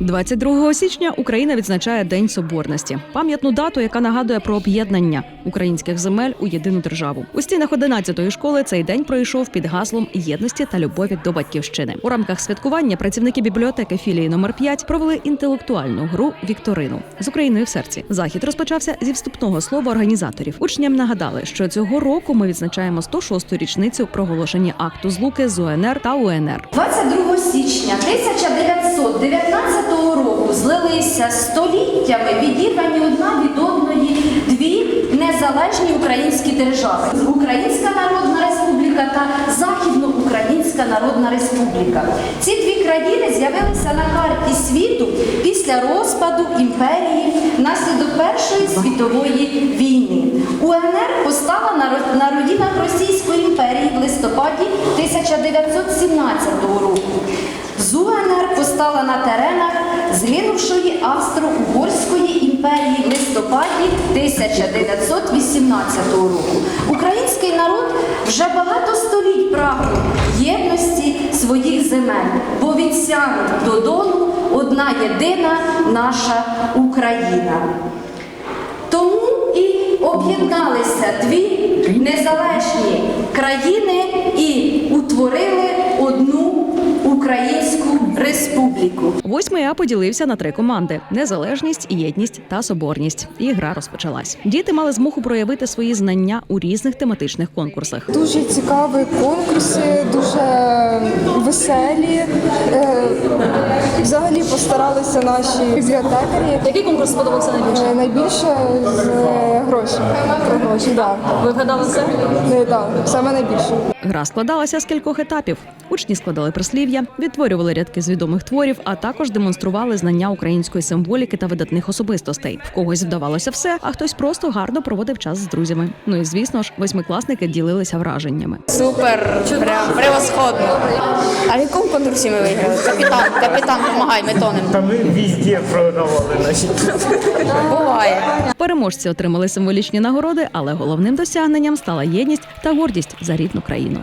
22 січня Україна відзначає День Соборності, пам'ятну дату, яка нагадує про об'єднання українських земель у єдину державу. У стінах 11-ї школи цей день пройшов під гаслом єдності та любові до батьківщини. У рамках святкування працівники бібліотеки філії номер 5 провели інтелектуальну гру Вікторину з Україною в серці. Захід розпочався зі вступного слова організаторів. Учням нагадали, що цього року ми відзначаємо 106-ту річницю проголошення акту злуки з УНР та УНР. 22 січня 1919 року злилися століттями відірвані одна від одної дві незалежні українські держави: Українська Народна Республіка та Західноукраїнська Народна Республіка. Ці дві країни з'явилися на карті світу після розпаду імперії внаслідок Першої світової на ро- на руїнах Російської імперії в листопаді 1917 року. З УНР постала на теренах згинувшої Австро-Угорської імперії в листопаді 1918 року. Український народ вже багато століть прагнув єдності своїх земель, бо від Сяну до Дону одна єдина наша Україна. Об'єдналися дві незалежні країни і утворили одну українську республіку. Восьмий А поділився на три команди: незалежність, єдність та соборність. І гра розпочалась. Діти мали змогу проявити свої знання у різних тематичних конкурсах. Дуже цікаві конкурси, дуже веселі. Постаралися наші бібліотекарі. Який конкурс сподобався найбільше? Е, Найбільше з е, грошей. Про гроші, да. Ви вгадали все? Е, да, саме найбільше. Гра складалася з кількох етапів. Учні складали прислів'я, відтворювали рядки з відомих творів, а також демонстрували знання української символіки та видатних особистостей. В когось вдавалося все, а хтось просто гарно проводив час з друзями. Ну і звісно ж, восьмикласники ділилися враженнями. Супер, прям превосходно. А в якому конкурсі ми виграли? Капітан, капітан, допомагай, ми тонемо. Та ми везде програвали наші. Буває. Переможці отримали символічні нагороди, але головним досягненням стала єдність та гордість за рідну країну.